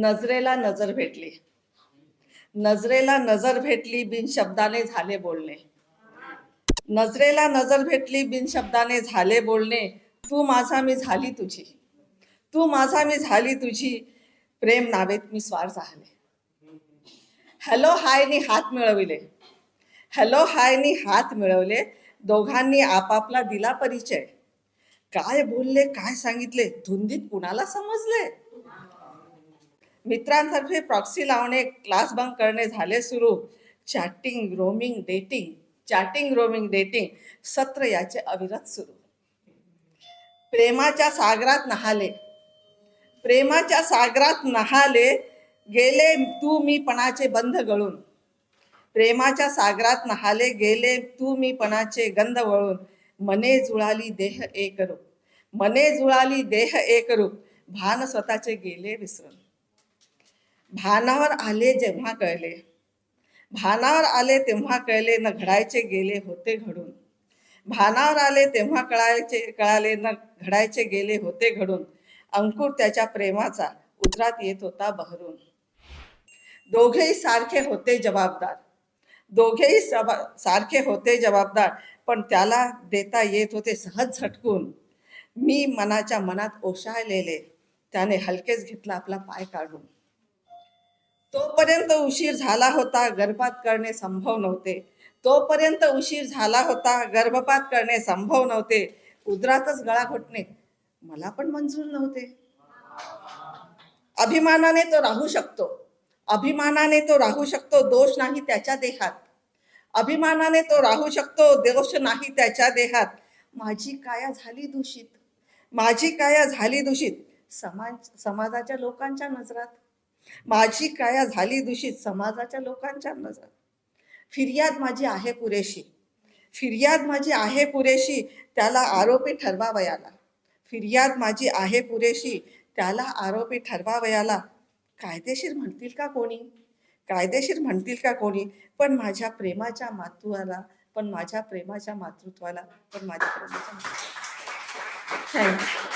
नजरेला नजर भेटली. नजरेला नजर भेटली बिन शब्दाने झाले बोलणे. नजरेला नजर भेटली बिन शब्दाने झाले बोलणे. तू माझा मी झाली तुझी. तू माझा मी झाली तुझी. प्रेम नावेत मी स्वार झाले. हॅलो हायनी हात मिळविले. हॅलो हायनी हात मिळवले. दोघांनी आपापला दिला परिचय. काय बोलले काय सांगितले धुंदीत कुणाला समजले? मित्रांतर्फे प्रॉक्सी लावणे क्लास बंक करणे झाले सुरू. Chatting roaming dating chatting roaming dating सत्र याचे अविरत सुरू. प्रेमाच्या सागरात नहाले. प्रेमाच्या सागरात नहाले गेले तू मी पणाचे बंध गळून. प्रेमाच्या सागरात नहाले गेले तू मी पणाचे गंध वळून. मने जुळाली देह एक रूप मने जुळाली देह एक रूप भान स्वतःचे गेले विसरून. भानावर आले जेव्हा कळले. भानावर आले तेव्हा कळले न घडायचे गेले होते घडून. भानावर आले तेव्हा कळायचे कळाले न घडायचे गेले होते घडून. अंकुर त्याच्या प्रेमाचा उतरात येत होता बहरून. दोघेही सारखे होते जबाबदार. दोघेही सबा- सारखे होते जबाबदार पण त्याला देता येत होते सहज झटकून. मी मनाच्या मनात ओशाळलेले. त्याने हलकेच घेतला आपला पाय काढून. तोपर्यंत उशीर झाला होता गर्भात करणे संभव नव्हते. तोपर्यंत उशीर झाला होता गर्भपात करणे संभव नव्हते. उदरातच गळा घोटणे. मला पण मंजूर नव्हते. अभिमानाने तो राहू शकतो. अभिमानाने तो राहू शकतो दोष नाही त्याच्या देहात. अभिमानाने तो राहू शकतो दोष नाही त्याच्या देहात. माझी काया झाली दूषित. माझी काया झाली दूषित. समाज समाजाच्या लोकांच्या नजरात. माझी काया झाली दूषित समाजाच्या लोकांच्या नजर. फिर्याद माझी आहे पुरेशी. फिर्याद माझी आहे पुरेशी त्याला आरोपी ठरवावयाला फिर्याद माझी आहे पुरेशी त्याला आरोपी ठरवावयाला कायदेशीर म्हणतील का कोणी? कायदेशीर म्हणतील का कोणी? पण माझ्या प्रेमाच्या मातृत्वाला पण माझ्या प्रेमाच्या मातृत्वाला पण माझ्या प्रेमाच्या थँक्यू